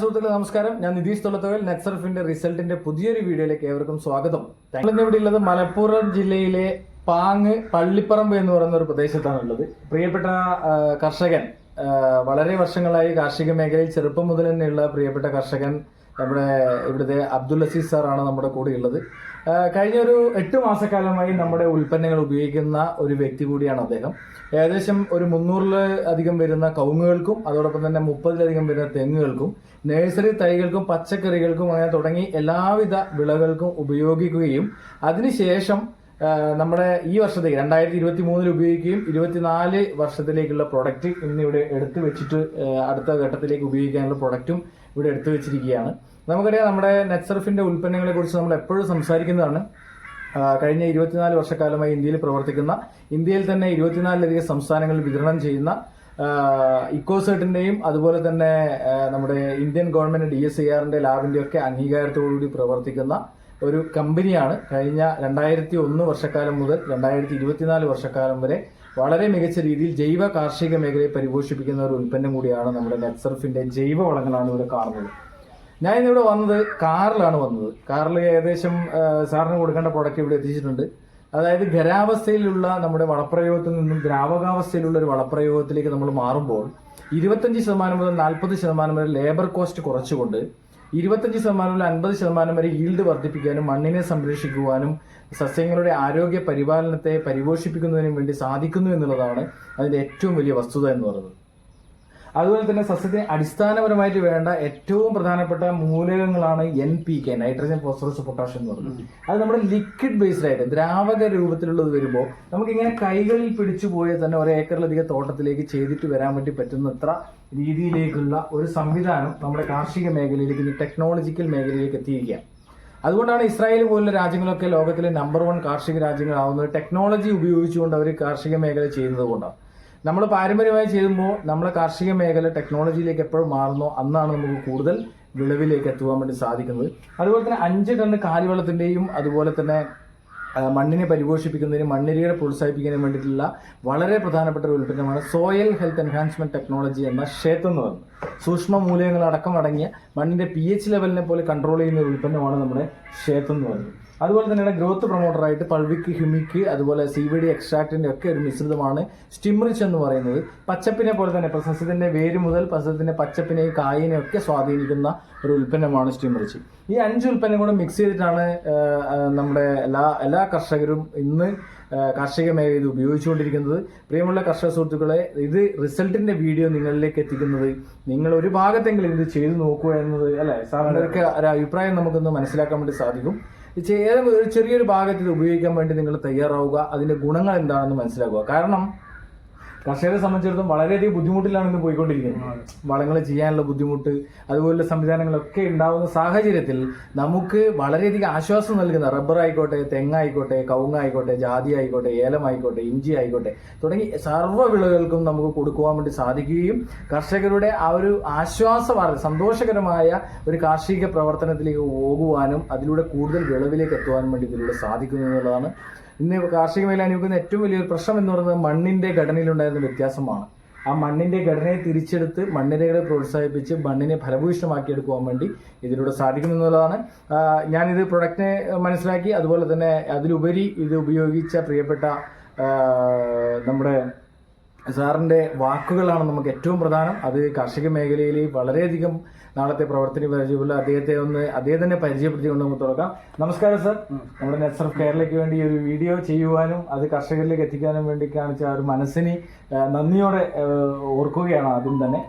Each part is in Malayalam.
സുഹൃത്തുക്കളെ നമസ്കാരം. ഞാൻ നിതീഷ് തൊള്ളത്തോയിൽ നെക്സർഫിന്റെ റിസൾട്ടിന്റെ പുതിയൊരു വീഡിയോയിലേക്ക് ഏവർക്കും സ്വാഗതം. ഞങ്ങൾ ഇവിടെ ഉള്ളത് മലപ്പുറം ജില്ലയിലെ പാങ് പള്ളിപ്പറമ്പ് എന്ന് പറയുന്ന ഒരു പ്രദേശത്താണ് ഉള്ളത്. പ്രിയപ്പെട്ട കർഷകൻ വളരെ വർഷങ്ങളായി കാർഷിക മേഖലയിൽ ചെറുപ്പം മുതൽ തന്നെയുള്ള പ്രിയപ്പെട്ട കർഷകൻ നമ്മുടെ ഇവിടുത്തെ അബ്ദുൽ അസീസ് സാറാണ് നമ്മുടെ കൂടെ ഉള്ളത്. കഴിഞ്ഞ ഒരു എട്ട് മാസക്കാലമായി നമ്മുടെ ഉൽപ്പന്നങ്ങൾ ഉപയോഗിക്കുന്ന ഒരു വ്യക്തി കൂടിയാണ് അദ്ദേഹം. ഏകദേശം ഒരു മുന്നൂറിൽ അധികം വരുന്ന കവുങ്ങുകൾക്കും അതോടൊപ്പം തന്നെ മുപ്പതിലധികം വരുന്ന തെങ്ങുകൾക്കും നഴ്സറി തൈകൾക്കും പച്ചക്കറികൾക്കും അങ്ങനെ തുടങ്ങി എല്ലാവിധ വിളകൾക്കും ഉപയോഗിക്കുകയും അതിനുശേഷം നമ്മുടെ ഈ വർഷത്തേക്ക് രണ്ടായിരത്തി ഇരുപത്തി മൂന്നിൽ ഉപയോഗിക്കുകയും ഇരുപത്തിനാല് വർഷത്തിലേക്കുള്ള പ്രൊഡക്റ്റ് ഇന്നിവിടെ എടുത്തു വെച്ചിട്ട് അടുത്ത ഘട്ടത്തിലേക്ക് ഉപയോഗിക്കാനുള്ള പ്രൊഡക്റ്റും ഇവിടെ എടുത്തു വെച്ചിരിക്കുകയാണ്. നമുക്കറിയാം നമ്മുടെ നെറ്റ്സർഫിന്റെ ഉൽപ്പന്നങ്ങളെ കുറിച്ച് നമ്മൾ എപ്പോഴും സംസാരിക്കുന്നതാണ്. കഴിഞ്ഞ ഇരുപത്തിനാല് വർഷക്കാലമായി ഇന്ത്യയിൽ പ്രവർത്തിക്കുന്ന ഇന്ത്യയിൽ തന്നെ ഇരുപത്തിനാലിലധികം സംസ്ഥാനങ്ങളിൽ വിതരണം ചെയ്യുന്ന ഇക്കോസേർട്ടിന്റെയും അതുപോലെ തന്നെ നമ്മുടെ Indian government D S I ആറിന്റെ ലാബിന്റെയൊക്കെ അംഗീകാരത്തോടുകൂടി പ്രവർത്തിക്കുന്ന ഒരു കമ്പനിയാണ് കഴിഞ്ഞ രണ്ടായിരത്തി ഒന്ന് വർഷക്കാലം മുതൽ രണ്ടായിരത്തി ഇരുപത്തിനാല് വർഷക്കാലം വരെ വളരെ മികച്ച രീതിയിൽ ജൈവ കാർഷിക മേഖലയെ പരിപോഷിപ്പിക്കുന്ന ഒരു ഉൽപ്പന്നം കൂടിയാണ് നമ്മുടെ നെറ്റ്സർഫിന്റെ ജൈവ വളങ്ങളാണ് ഇവിടെ കാണുന്നത്. ഞാൻ ഇന്നിവിടെ വന്നത് കാറിലാണ് വന്നത്. കാറിൽ ഏകദേശം സാറിന് കൊടുക്കേണ്ട പ്രൊഡക്റ്റ് ഇവിടെ എത്തിച്ചിട്ടുണ്ട്. അതായത് ഖരാവസ്ഥയിലുള്ള നമ്മുടെ വളപ്രയോഗത്തിൽ നിന്നും ദ്രാവകാവസ്ഥയിലുള്ള ഒരു വളപ്രയോഗത്തിലേക്ക് നമ്മൾ മാറുമ്പോൾ ഇരുപത്തഞ്ച് ശതമാനം മുതൽ നാൽപ്പത് ശതമാനം വരെ ലേബർ കോസ്റ്റ് കുറച്ചുകൊണ്ട് ഇരുപത്തഞ്ച് ശതമാനം മുതൽ അൻപത് ശതമാനം വരെ ഈൽഡ് വർദ്ധിപ്പിക്കാനും മണ്ണിനെ സംരക്ഷിക്കുവാനും സസ്യങ്ങളുടെ ആരോഗ്യ പരിപാലനത്തെ പരിപോഷിപ്പിക്കുന്നതിനും വേണ്ടി സാധിക്കുന്നു എന്നുള്ളതാണ് അതിന്റെ ഏറ്റവും വലിയ വസ്തുത എന്ന് പറയുന്നത്. അതുപോലെ തന്നെ സസ്യത്തിന് അടിസ്ഥാനപരമായിട്ട് വേണ്ട ഏറ്റവും പ്രധാനപ്പെട്ട മൂലകങ്ങളാണ് N P K nitrogen phosphorus potassium എന്ന് പറയുന്നത്. അത് നമ്മുടെ ലിക്വിഡ് ബേസ്ഡ് ആയിട്ട് ദ്രാവക രൂപത്തിലുള്ളത് വരുമ്പോൾ നമുക്ക് ഇങ്ങനെ കൈകളിൽ പിടിച്ചു പോയാൽ തന്നെ ഒരു ഏക്കറിലധികം തോട്ടത്തിലേക്ക് ചെയ്തിട്ട് വരാൻ വേണ്ടി പറ്റുന്നത്ര രീതിയിലേക്കുള്ള ഒരു സംവിധാനം നമ്മുടെ കാർഷിക മേഖലയിലേക്ക് ഇനി ടെക്നോളജിക്കൽ മേഖലയിലേക്ക് എത്തിയിരിക്കുക അതുകൊണ്ടാണ് ഇസ്രായേൽ പോലുള്ള രാജ്യങ്ങളൊക്കെ ലോകത്തിലെ നമ്പർ വൺ കാർഷിക രാജ്യങ്ങളാവുന്നത്. ടെക്നോളജി ഉപയോഗിച്ചുകൊണ്ട് അവർ കാർഷിക മേഖല ചെയ്യുന്നത് കൊണ്ടാണ്. നമ്മൾ പാരമ്പര്യമായി ചെയ്യുമ്പോൾ നമ്മളെ കാർഷിക മേഖല ടെക്നോളജിയിലേക്ക് എപ്പോഴും മാറുന്നോ. അന്നാണ് നമുക്ക് കൂടുതൽ വിളവിലേക്ക് എത്തുവാൻ വേണ്ടി സാധിക്കുന്നത്. അതുപോലെ തന്നെ അഞ്ച് ടൺ കാലിവെള്ളത്തിന്റെയും അതുപോലെ തന്നെ മണ്ണിനെ പരിപോഷിപ്പിക്കുന്നതിനും മണ്ണിരയെ പ്രോത്സാഹിപ്പിക്കുന്നതിനും വേണ്ടിയിട്ടുള്ള വളരെ പ്രധാനപ്പെട്ട ഒരു ഉൽപ്പന്നമാണ് സോയിൽ ഹെൽത്ത് എൻഹാൻസ്മെന്റ് ടെക്നോളജി എന്ന ക്ഷേത്രം എന്ന് പറയുന്നത്. സൂക്ഷ്മ മൂലകങ്ങൾ അടക്കം അടങ്ങിയ മണ്ണിന്റെ പി എച്ച് ലെവലിനെ പോലെ കൺട്രോൾ ചെയ്യുന്ന ഒരു ഉൽപ്പന്നമാണ് നമ്മുടെ ക്ഷേത്രം എന്ന് പറയുന്നത്. അതുപോലെ തന്നെയാണ് ഗ്രോത്ത് പ്രൊമോട്ടറായിട്ട് പൾവിക്ക് ഹ്യൂമിക്ക് അതുപോലെ സി വി ഡി എക്സ്ട്രാക്റ്റിന്റെ ഒക്കെ ഒരു മിശ്രിതമാണ് സ്റ്റിമറിച്ച് എന്ന് പറയുന്നത്. പച്ചപ്പിനെ പോലെ തന്നെ ഇപ്പൊ സസ്യത്തിന്റെ വേര് മുതൽ സസ്യത്തിന്റെ പച്ചപ്പിനെയും കായിനെയും ഒക്കെ സ്വാധീനിക്കുന്ന ഒരു ഉൽപ്പന്നമാണ് സ്റ്റിംറിച്ച്. ഈ അഞ്ച് ഉൽപ്പന്നം കൂടെ മിക്സ് ചെയ്തിട്ടാണ് നമ്മുടെ എല്ലാ എല്ലാ കർഷകരും ഇന്ന് കാർഷിക മേഖല ഇത് ഉപയോഗിച്ചുകൊണ്ടിരിക്കുന്നത്. പ്രിയമുള്ള കർഷക സുഹൃത്തുക്കളെ ഇത് റിസൾട്ടിന്റെ വീഡിയോ നിങ്ങളിലേക്ക് എത്തിക്കുന്നത്. നിങ്ങൾ ഒരു ഭാഗത്തെങ്കിലും ഇത് ചെയ്തു നോക്കുക എന്നത് അല്ലെ? സാറിന്റെയൊക്കെ ഒരു അഭിപ്രായം നമുക്കൊന്ന് മനസ്സിലാക്കാൻ വേണ്ടി സാധിക്കും. ഏതെങ്കിലും ഒരു ചെറിയൊരു ഭാഗത്ത് ഇത് ഉപയോഗിക്കാൻ വേണ്ടി നിങ്ങൾ തയ്യാറാവുക. അതിന്റെ ഗുണങ്ങൾ എന്താണെന്ന് മനസ്സിലാക്കുക. കാരണം കർഷകരെ സംബന്ധിച്ചിടത്തോളം വളരെയധികം ബുദ്ധിമുട്ടിലാണ് ഇന്ന് പോയിക്കൊണ്ടിരിക്കുന്നത്. വളങ്ങൾ ചെയ്യാനുള്ള ബുദ്ധിമുട്ട് അതുപോലുള്ള സംവിധാനങ്ങളൊക്കെ ഉണ്ടാവുന്ന സാഹചര്യത്തിൽ നമുക്ക് വളരെയധികം ആശ്വാസം നൽകുന്ന റബ്ബർ ആയിക്കോട്ടെ തെങ്ങായിക്കോട്ടെ കവുങ്ങായിക്കോട്ടെ ജാതി ആയിക്കോട്ടെ ഏലം ആയിക്കോട്ടെ ഇഞ്ചി ആയിക്കോട്ടെ തുടങ്ങി സർവ വിളകൾക്കും നമുക്ക് കൊടുക്കുവാൻ വേണ്ടി സാധിക്കുകയും കർഷകരുടെ ആ ഒരു ആശ്വാസ സന്തോഷകരമായ ഒരു കാർഷിക പ്രവർത്തനത്തിലേക്ക് പോകുവാനും അതിലൂടെ കൂടുതൽ വിളവിലേക്ക് എത്തുവാനും വേണ്ടി ഇതിലൂടെ സാധിക്കുന്നു എന്നുള്ളതാണ് ഇന്ന് കാർഷിക മേഖല അനുഭവിക്കുന്ന ഏറ്റവും വലിയൊരു പ്രശ്നം എന്ന് പറയുന്നത് മണ്ണിന്റെ ഘടനയിലുണ്ടായിരുന്ന വ്യത്യാസമാണ്. ആ മണ്ണിന്റെ ഘടനയെ തിരിച്ചെടുത്ത് മണ്ണിരകളെ പ്രോത്സാഹിപ്പിച്ച് മണ്ണിനെ ഫലഭൂയിഷ്ടമാക്കിയെടുക്കുവാൻ വേണ്ടി ഇതിലൂടെ സാധിക്കുമെന്നുള്ളതാണ്. ഞാനിത് പ്രൊഡക്റ്റിനെ മനസ്സിലാക്കി അതുപോലെ തന്നെ അതിലുപരി ഇത് ഉപയോഗിച്ച പ്രിയപ്പെട്ട നമ്മുടെ സാറിന്റെ വാക്കുകളാണ് നമുക്ക് ഏറ്റവും പ്രധാനം. അത് കാർഷിക മേഖലയിൽ വളരെയധികം നാളത്തെ പ്രവർത്തന പരിചയമുള്ള അദ്ദേഹത്തെ ഒന്ന് അദ്ദേഹം തന്നെ പരിചയപ്പെടുത്തിക്കൊണ്ട് നമുക്ക് തുടങ്ങാം. നമസ്കാരം സാർ. നമ്മുടെ നെറ്റ്സർഫ് കേരളയ്ക്ക് വേണ്ടി ഒരു വീഡിയോ ചെയ്യുവാനും അത് കർഷകരിലേക്ക് എത്തിക്കാനും വേണ്ടി കാണിച്ച ആ ഒരു മനസ്സിന് നന്ദിയോടെ ഓർക്കുകയാണ് ആദ്യം തന്നെ.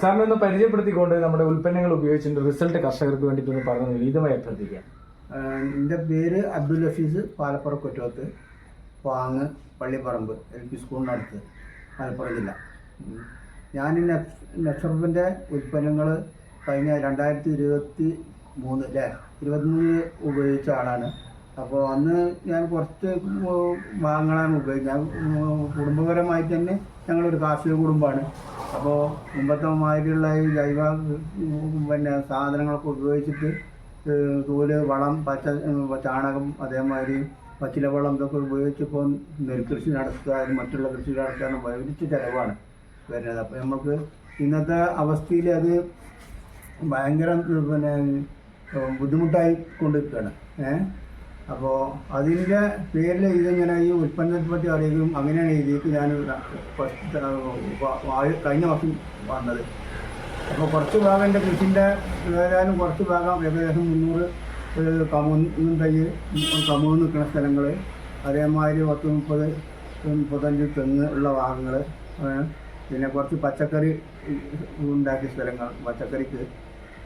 സാറിനെ ഒന്ന് പരിചയപ്പെടുത്തിക്കൊണ്ട് നമ്മുടെ ഉൽപ്പന്നങ്ങൾ ഉപയോഗിച്ചിട്ട് റിസൾട്ട് കർഷകർക്ക് വേണ്ടിയിട്ടൊന്ന് പറഞ്ഞു വിനീതമായി അഭ്യർത്ഥിക്കാം. എന്റെ പേര് അബ്ദുൽ ഹഫീസ് പാലപ്പുറം കൊറ്റോത്ത് പാങ് പള്ളിപ്പറമ്പ് എൽ പി സ്കൂളിനടുത്ത്. മലപ്പുറം ജില്ല ഞാൻ ഈ നെക്സർഫിന്റെ ഉൽപ്പന്നങ്ങൾ കഴിഞ്ഞ രണ്ടായിരത്തി ഇരുപത്തി മൂന്ന് അല്ലേ ഇരുപത്തിമൂന്നിൽ ഉപയോഗിച്ച ആളാണ്. അപ്പോൾ അന്ന് ഞാൻ കുറച്ച് വാങ്ങാൻ ഉപയോഗിക്കുന്നത് കുടുംബപരമായിട്ട് തന്നെ ഞങ്ങളൊരു കാർഷിക കുടുംബമാണ്. അപ്പോൾ മുമ്പത്തെ മാതിരിയുള്ള ഈ ജൈവ പിന്നെ സാധനങ്ങളൊക്കെ ഉപയോഗിച്ചിട്ട് തോൽ വളം പച്ച ചാണകം അതേമാതിരി പച്ചില വളം ഇതൊക്കെ ഉപയോഗിച്ചിപ്പോൾ നെൽകൃഷി നടത്തുക അത് മറ്റുള്ള കൃഷി നടത്താനും വലിയ ചിലവാണ് വരുന്നത്. അപ്പോൾ നമുക്ക് ഇന്നത്തെ അവസ്ഥയിൽ അത് ഭയങ്കര പിന്നെ ബുദ്ധിമുട്ടായി കൊണ്ടിരിക്കുകയാണ്. ഏഹ് അപ്പോൾ അതിന്റെ പേരിൽ ഇതിങ്ങനെ ഈ ഉൽപ്പന്നത്തെ പറ്റി അറിയുകയും അങ്ങനെയാണ് ഇതിലേക്ക് ഞാൻ കഴിഞ്ഞ വർഷം വന്നത്. അപ്പോൾ കുറച്ച് ഭാഗം എന്റെ കൃഷിന്റെ ഏതായാലും കുറച്ച് ഭാഗം ഏകദേശം മുന്നൂറ് കമുന്നും തൈ കമുന്ന് നിൽക്കുന്ന സ്ഥലങ്ങൾ അതേമാതിരി പത്ത് മുപ്പത് മുപ്പത്തഞ്ച് തെങ്ങ് ഉള്ള ഭാഗങ്ങൾ പിന്നെ കുറച്ച് പച്ചക്കറി ഉണ്ടാക്കിയ സ്ഥലങ്ങൾ പച്ചക്കറിക്ക്.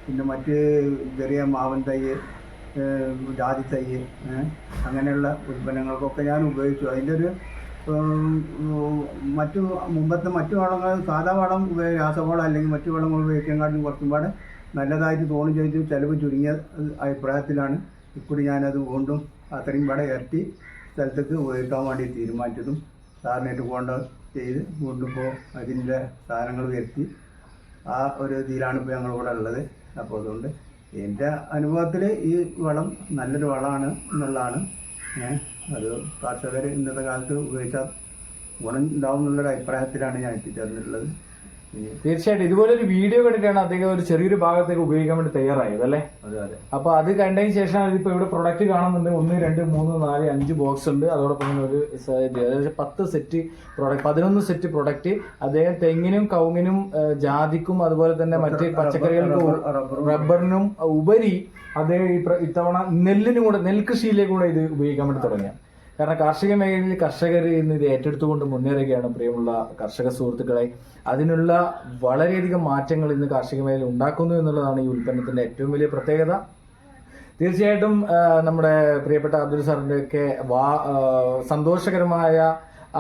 പിന്നെ മറ്റ് ചെറിയ മാവൻ തൈ ജാതി തൈ അങ്ങനെയുള്ള ഉൽപ്പന്നങ്ങൾക്കൊക്കെ ഞാൻ ഉപയോഗിച്ചു. അതിന്റെ ഒരു മറ്റു മുമ്പത്തെ മറ്റു വളങ്ങൾ സാധാ വളം രാസവളം അല്ലെങ്കിൽ മറ്റു വളങ്ങൾ ഉപയോഗിക്കാനും കുറച്ചും പാടെ നല്ലതായിട്ട് തോന്നി ചോദിച്ചു ചിലവ് ചുരുങ്ങിയ അഭിപ്രായത്തിലാണ്. ഇപ്പോഴും ഞാനത് വീണ്ടും അത്രയും വട ഇരട്ടി സ്ഥലത്തേക്ക് ഉപയോഗിക്കാൻ വേണ്ടി തീരുമാനിച്ചതും സാറിനായിട്ട് കൊണ്ട് ചെയ്ത് വീണ്ടും ഇപ്പോൾ അതിന്റെ സാധനങ്ങൾ വരുത്തി ആ ഒരു ഇതിലാണ് ഇപ്പോൾ ഞങ്ങളിവിടെ ഉള്ളത്. അപ്പോൾ അതുകൊണ്ട് എന്റെ അനുഭവത്തിൽ ഈ വളം നല്ലൊരു വളമാണ് എന്നുള്ളതാണ്. അത് കർഷകർ ഇന്നത്തെ കാലത്ത് ഉപയോഗിച്ചാൽ ഗുണം ഉണ്ടാവും എന്നുള്ളൊരു അഭിപ്രായത്തിലാണ് ഞാൻ എത്തിച്ചേർന്നിട്ടുള്ളത്. തീർച്ചയായിട്ടും. ഇതുപോലൊരു വീഡിയോ കണ്ടിട്ടാണ് അദ്ദേഹം ഒരു ചെറിയൊരു ഭാഗത്തേക്ക് ഉപയോഗിക്കാൻ വേണ്ടി തയ്യാറായത് അല്ലേ? അതെ അതെ. അപ്പൊ അത് കണ്ടതിന് ശേഷം ഇതിപ്പോ ഇവിടെ പ്രൊഡക്റ്റ് കാണുന്നുണ്ട്. ഒന്ന് രണ്ട് മൂന്ന് നാല് അഞ്ച് ബോക്സ് ഉണ്ട്. അതോടൊപ്പം തന്നെ ഒരു ഏകദേശം പത്ത് സെറ്റ് പ്രൊഡക്റ്റ് പതിനൊന്ന് സെറ്റ് പ്രൊഡക്റ്റ് അദ്ദേഹം തെങ്ങിനും കൗങ്ങിനും ജാതിക്കും അതുപോലെ തന്നെ മറ്റ് പച്ചക്കറികൾക്കും റബ്ബറിനും ഉപരി അദ്ദേഹം ഈ ഇത്തവണ നെല്ലിനും കൂടെ നെൽകൃഷിയിലേക്കും കൂടെ ഇത് ഉപയോഗിക്കാൻ വേണ്ടി തുടങ്ങിയ. കാരണം കാർഷിക മേഖലയിൽ കർഷകർ ഇന്ന് ഇത് ഏറ്റെടുത്തുകൊണ്ട് മുന്നേറുകയാണ് പ്രിയമുള്ള കർഷക സുഹൃത്തുക്കളെ. അതിനുള്ള വളരെയധികം മാറ്റങ്ങൾ ഇന്ന് കാർഷിക മേഖലയിൽ ഉണ്ടാക്കുന്നു എന്നുള്ളതാണ് ഈ ഉൽപ്പന്നത്തിന്റെ ഏറ്റവും വലിയ പ്രത്യേകത. തീർച്ചയായിട്ടും നമ്മുടെ പ്രിയപ്പെട്ട അബ്ദുൽ സാറിന്റെയൊക്കെ വാ സന്തോഷകരമായ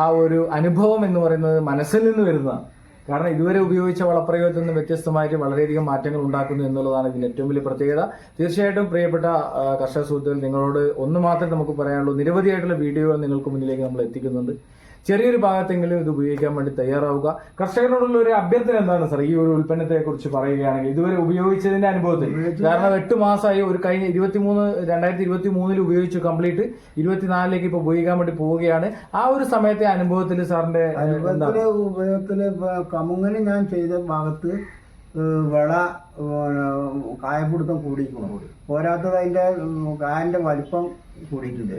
ആ ഒരു അനുഭവം എന്ന് പറയുന്നത് മനസ്സിൽ നിന്ന് വരുന്നതാണ്. കാരണം ഇതുവരെ ഉപയോഗിച്ച വളപ്രയോഗത്തിൽ നിന്ന് വ്യത്യസ്തമായിട്ട് വളരെയധികം മാറ്റങ്ങൾ ഉണ്ടാക്കുന്നു എന്നുള്ളതാണ് ഇതിന്റെ ഏറ്റവും വലിയ പ്രത്യേകത. തീർച്ചയായിട്ടും പ്രിയപ്പെട്ട കർഷക സുഹൃത്തുക്കൾ നിങ്ങളോട് ഒന്ന് മാത്രമേ നമുക്ക് പറയാനുള്ളൂ. നിരവധിയായിട്ടുള്ള വീഡിയോകൾ നിങ്ങൾക്ക് മുന്നിലേക്ക് നമ്മൾ എത്തിക്കുന്നുണ്ട്. ചെറിയൊരു ഭാഗത്തെങ്കിലും ഇത് ഉപയോഗിക്കാൻ വേണ്ടി തയ്യാറാവുക. കർഷകരോടുള്ള ഒരു അഭ്യർത്ഥന എന്താണ് സാർ? ഈ ഒരു ഉൽപ്പന്നത്തെ കുറിച്ച് പറയുകയാണെങ്കിൽ ഇതുവരെ ഉപയോഗിച്ചതിന്റെ അനുഭവത്തിൽ. കാരണം എട്ട് മാസമായി ഒരു കഴിഞ്ഞ ഇരുപത്തിമൂന്ന് രണ്ടായിരത്തി ഇരുപത്തി മൂന്നിൽ ഉപയോഗിച്ചു കംപ്ലീറ്റ്. ഇരുപത്തിനാലിലേക്ക് ഇപ്പൊ ഉപയോഗിക്കാൻ വേണ്ടി പോവുകയാണ്. ആ ഒരു സമയത്തെ അനുഭവത്തിൽ സാറിന്റെ ഉപയോഗത്തിൽ കമുങ്ങനെ ഞാൻ ചെയ്ത ഭാഗത്ത് വിള കായപിടുത്തം കൂടിയിരിക്കണം പോരാത്തത് അതിന്റെ കായന്റെ വലിപ്പം കൂടിയിട്ടുണ്ട്.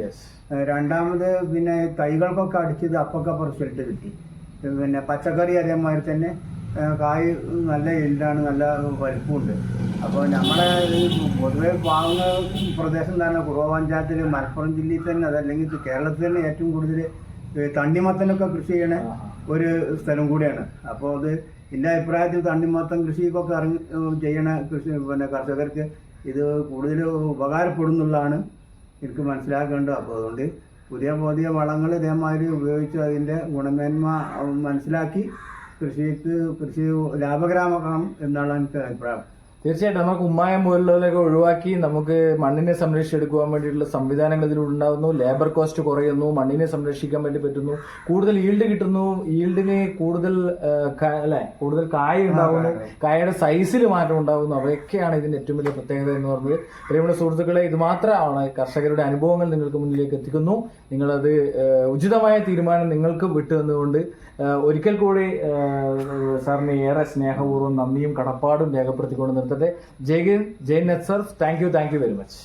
രണ്ടാമത് പിന്നെ തൈകൾക്കൊക്കെ അടിച്ചത് അപ്പൊക്കപ്പുറം റിസൾട്ട് കിട്ടി. പിന്നെ പച്ചക്കറി അതേമാതിരി തന്നെ കായ് നല്ല എല്ലാണ് നല്ല വലിപ്പമുണ്ട്. അപ്പോൾ നമ്മളെ ഈ പൊതുവെ വാങ്ങുന്ന പ്രദേശം തന്നെ കുറവ പഞ്ചായത്തിൽ മലപ്പുറം ജില്ലയിൽ തന്നെ അതല്ലെങ്കിൽ കേരളത്തിൽ തന്നെ ഏറ്റവും കൂടുതൽ തണ്ണിമത്തനൊക്കെ കൃഷി ചെയ്യണ ഒരു സ്ഥലം കൂടിയാണ്. അപ്പോൾ അത് എന്റെ അഭിപ്രായത്തിൽ തണ്ണിമത്തം കൃഷിക്കൊക്കെ ഇറങ്ങി ചെയ്യണ കൃഷി പിന്നെ കർഷകർക്ക് ഇത് കൂടുതൽ ഉപകാരപ്പെടുന്നുള്ളതാണ് എനിക്ക് മനസ്സിലാക്കേണ്ടത്. അപ്പോൾ അതുകൊണ്ട് പുതിയ പുതിയ വളങ്ങൾ ഇതേമാതിരി ഉപയോഗിച്ച് അതിന്റെ ഗുണമേന്മ മനസ്സിലാക്കി കൃഷിക്ക് കൃഷി ലാഭകരമാക്കണം എന്നാണ് എനിക്ക് അഭിപ്രായം. തീർച്ചയായിട്ടും നമുക്ക് ഉമ്മായം മുതലുകളൊക്കെ ഒഴിവാക്കി നമുക്ക് മണ്ണിനെ സംരക്ഷിച്ചെടുക്കുവാൻ വേണ്ടിയിട്ടുള്ള സംവിധാനങ്ങൾ ഇതിലൂടെ ഉണ്ടാകുന്നു ലേബർ കോസ്റ്റ് കുറയുന്നു മണ്ണിനെ സംരക്ഷിക്കാൻ വേണ്ടി പറ്റുന്നു. കൂടുതൽ ഈൽഡ് കിട്ടുന്നു ഈൽഡിന് കൂടുതൽ അല്ലെ കൂടുതൽ കായ ഉണ്ടാകുന്നു കായയുടെ സൈസിൽ മാറ്റം ഉണ്ടാകുന്നു അവയൊക്കെയാണ് ഇതിന്റെ ഏറ്റവും വലിയ പ്രത്യേകത എന്ന് പറഞ്ഞത്. പ്രിയമുള്ള സുഹൃത്തുക്കളെ ഇത് മാത്രമാണ് കർഷകരുടെ അനുഭവങ്ങൾ നിങ്ങൾക്ക് മുന്നിലേക്ക് എത്തിക്കുന്നു. നിങ്ങളത് ഉചിതമായ തീരുമാനം നിങ്ങൾക്ക് വിട്ടു തന്നുകൊണ്ട് ഒരിക്കൽ കൂടി സാറിന് ഏറെ സ്നേഹപൂർവം നന്ദിയും കടപ്പാടും രേഖപ്പെടുത്തിക്കൊണ്ട് ಸಿಗುತ್ತದೆ ಜೈ ಗಿನ್ ಜೈ net Surf thank you thank you very much